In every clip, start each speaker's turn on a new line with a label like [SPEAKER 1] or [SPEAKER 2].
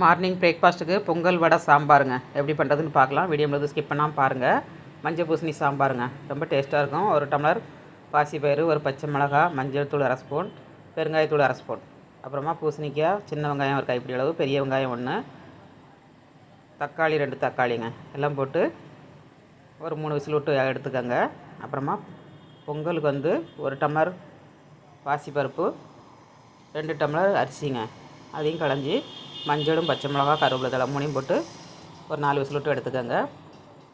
[SPEAKER 1] Morning பிரேக்ஃபாஸ்ட்டுக்கு பொங்கல் வடை சாம்பாருங்க. எப்படி பண்ணுறதுன்னு பார்க்கலாம். வீடியோ முழுது ஸ்கிப் பண்ணாமல் பாருங்கள் மஞ்சள் பூசணி சாம்பாருங்க. ரொம்ப டேஸ்ட்டாக இருக்கும். ஒரு டம்ளர் பாசிப்பயிறு ஒரு பச்சை மிளகா மஞ்சள் தூள் அரை ஸ்பூன் பெருங்காயத்தூள் அரை ஸ்பூன். அப்புறமா பூசணிக்காய் சின்ன வெங்காயம் ஒரு கைப்பிடி அளவு பெரிய வெங்காயம் ஒன்று தக்காளி ரெண்டு தக்காளிங்க. எல்லாம் போட்டு ஒரு மூணு விசில் விட்டு எடுத்துக்கோங்க. அப்புறமா பொங்கலுக்கு வந்து ஒரு டம்ளர் பாசிப்பருப்பு ரெண்டு டம்ளர் அரிசிங்க. அதையும் களைஞ்சி மஞ்சளும் பச்சை மிளகா கருவேப்பிலை தலை மூணையும் போட்டு ஒரு நாலு விசில் விட்டு எடுத்துக்கோங்க.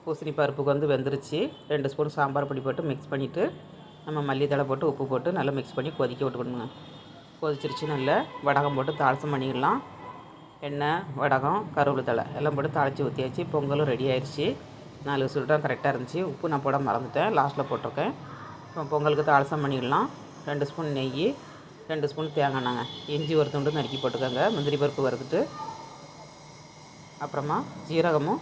[SPEAKER 1] பூசணி பருப்புக்கு வந்து வெந்துருச்சு. ரெண்டு ஸ்பூன் சாம்பார் பொடி போட்டு மிக்ஸ் பண்ணிவிட்டு நம்ம மல்லித்தலை போட்டு உப்பு போட்டு நல்லா மிக்ஸ் பண்ணி கொதிக்க விட்டுக்கணுங்க. கொதிச்சிருச்சு நல்லா வடகம் போட்டு தாளசம் பண்ணிடலாம். எண்ணெய் வடகம் கருவேப்பிலை தழை எல்லாம் போட்டு தாளித்து ஊற்றியாச்சு பொங்கலும் ரெடி ஆயிடுச்சு நாலு விசில் விட்டால் கரெக்டாக இருந்துச்சு. உப்பு நான் போட மறந்துட்டேன். லாஸ்ட்டில் போட்டிருக்கேன். இப்போ பொங்கலுக்கு தாளசம் பண்ணிடலாம். ரெண்டு ஸ்பூன் நெய் ரெண்டு ஸ்பூன் தேங்காய் நாங்கள் இஞ்சி ஒரு துண்டு நறுக்கி போட்டுக்கோங்க. முந்திரி பருப்பு வறுத்துட்டு அப்புறமா ஜீரகமும்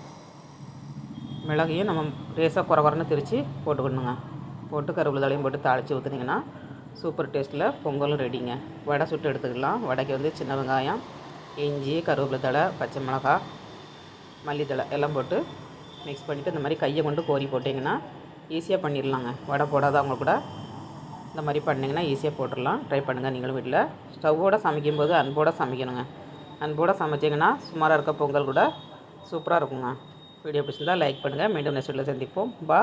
[SPEAKER 1] மிளகையும் நம்ம லேசாக குறை குறைன்னு திரித்து போட்டுக்கணுங்க. போட்டு கருவேப்பிலை தலையும் போட்டு தாளித்து ஊற்றுனீங்கன்னா சூப்பர் டேஸ்ட்டில் பொங்கலும் ரெடிங்க வடை சுட்டு எடுத்துக்கலாம். வடைக்கு வந்து சின்ன வெங்காயம் இஞ்சி கருவேப்பிலை தழை பச்சை மிளகா மல்லித்தழை எல்லாம் போட்டு மிக்ஸ் பண்ணிவிட்டு இந்த மாதிரி கையை கொண்டு கோரி போட்டிங்கன்னா ஈஸியாக பண்ணிடலாங்க. வடை போடாதவங்க கூட இந்த மாதிரி பண்ணிங்கன்னா ஈஸியாக போட்டுடலாம். ட்ரை பண்ணுங்கள் நீங்களும் வீட்டில் ஸ்டவ்வோடு சமைக்கும்போது அன்போடு சமைக்கணுங்க. அன்போடு சமைச்சிங்கன்னா சுமாராக இருக்க பொங்கல் கூட சூப்பராக இருக்குங்க. வீடியோ பிடிச்சிருந்தால் லைக் பண்ணுங்கள் மீண்டும் நெக்ஸ்ட் வீட்டில் சந்திப்போம். பா